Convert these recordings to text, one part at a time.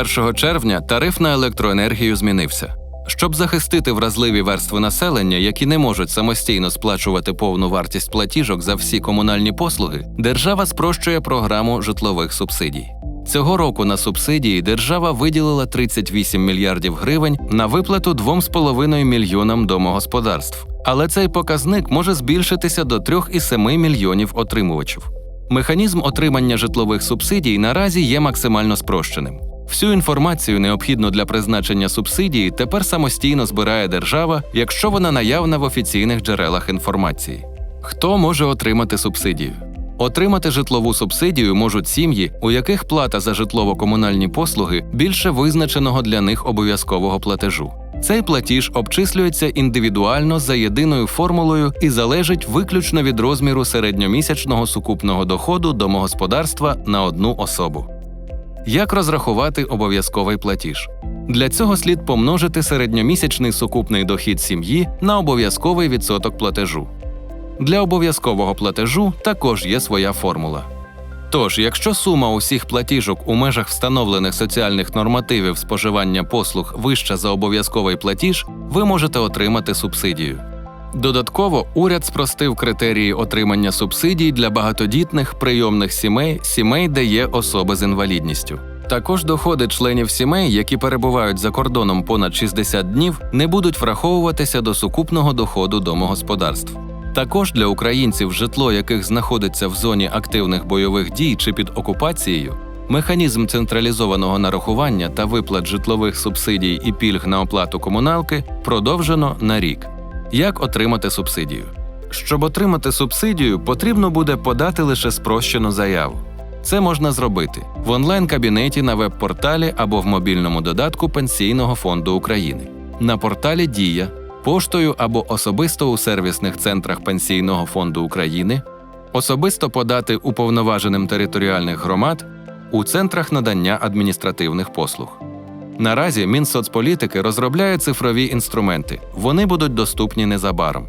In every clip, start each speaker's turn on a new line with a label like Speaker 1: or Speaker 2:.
Speaker 1: 1 червня тариф на електроенергію змінився. Щоб захистити вразливі верстви населення, які не можуть самостійно сплачувати повну вартість платіжок за всі комунальні послуги, держава спрощує програму житлових субсидій. Цього року на субсидії держава виділила 38 мільярдів гривень на виплату 2,5 мільйонам домогосподарств. Але цей показник може збільшитися до 3,7 мільйонів отримувачів. Механізм отримання житлових субсидій наразі є максимально спрощеним. Всю інформацію, необхідну для призначення субсидії, тепер самостійно збирає держава, якщо вона наявна в офіційних джерелах інформації. Хто може отримати субсидію? Отримати житлову субсидію можуть сім'ї, у яких плата за житлово-комунальні послуги більше визначеного для них обов'язкового платежу. Цей платіж обчислюється індивідуально за єдиною формулою і залежить виключно від розміру середньомісячного сукупного доходу домогосподарства на одну особу. Як розрахувати обов'язковий платіж? Для цього слід помножити середньомісячний сукупний дохід сім'ї на обов'язковий відсоток платежу. Для обов'язкового платежу також є своя формула. Тож, якщо сума усіх платіжок у межах встановлених соціальних нормативів споживання послуг вища за обов'язковий платіж, ви можете отримати субсидію. Додатково уряд спростив критерії отримання субсидій для багатодітних прийомних сімей, сімей, де є особи з інвалідністю. Також доходи членів сімей, які перебувають за кордоном понад 60 днів, не будуть враховуватися до сукупного доходу домогосподарств. Також для українців, житло яких знаходиться в зоні активних бойових дій чи під окупацією, механізм централізованого нарахування та виплат житлових субсидій і пільг на оплату комуналки продовжено на рік. Як отримати субсидію? Щоб отримати субсидію, потрібно буде подати лише спрощену заяву. Це можна зробити в онлайн-кабінеті на веб-порталі або в мобільному додатку Пенсійного фонду України, на порталі Дія, поштою або особисто у сервісних центрах Пенсійного фонду України, особисто подати уповноваженим територіальних громад у центрах надання адміністративних послуг. Наразі Мінсоцполітики розробляє цифрові інструменти. Вони будуть доступні незабаром.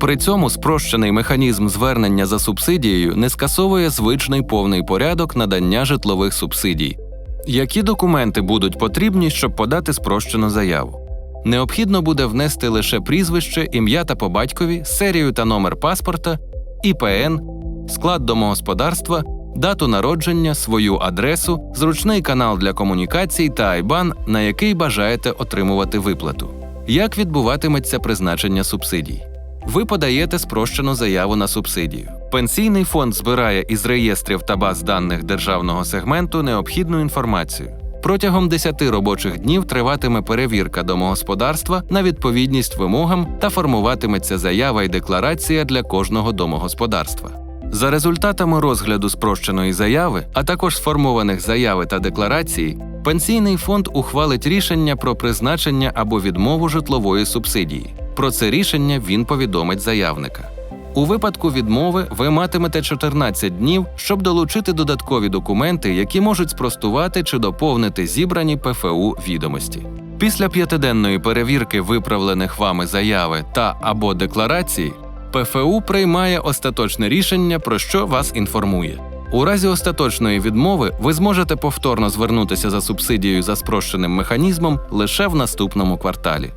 Speaker 1: При цьому спрощений механізм звернення за субсидією не скасовує звичний повний порядок надання житлових субсидій. Які документи будуть потрібні, щоб подати спрощену заяву? Необхідно буде внести лише прізвище, ім'я та по батькові, серію та номер паспорта, ІПН, склад домогосподарства, дату народження, свою адресу, зручний канал для комунікацій та айбан, на який бажаєте отримувати виплату. Як відбуватиметься призначення субсидій? Ви подаєте спрощену заяву на субсидію. Пенсійний фонд збирає із реєстрів та баз даних державного сегменту необхідну інформацію. Протягом 10 робочих днів триватиме перевірка домогосподарства на відповідність вимогам та формуватиметься заява і декларація для кожного домогосподарства. За результатами розгляду спрощеної заяви, а також сформованих заяви та декларації, пенсійний фонд ухвалить рішення про призначення або відмову житлової субсидії. Про це рішення він повідомить заявника. У випадку відмови ви матимете 14 днів, щоб долучити додаткові документи, які можуть спростувати чи доповнити зібрані ПФУ відомості. Після п'ятиденної перевірки виправлених вами заяви та або декларації, ПФУ приймає остаточне рішення, про що вас інформує. У разі остаточної відмови ви зможете повторно звернутися за субсидією за спрощеним механізмом лише в наступному кварталі.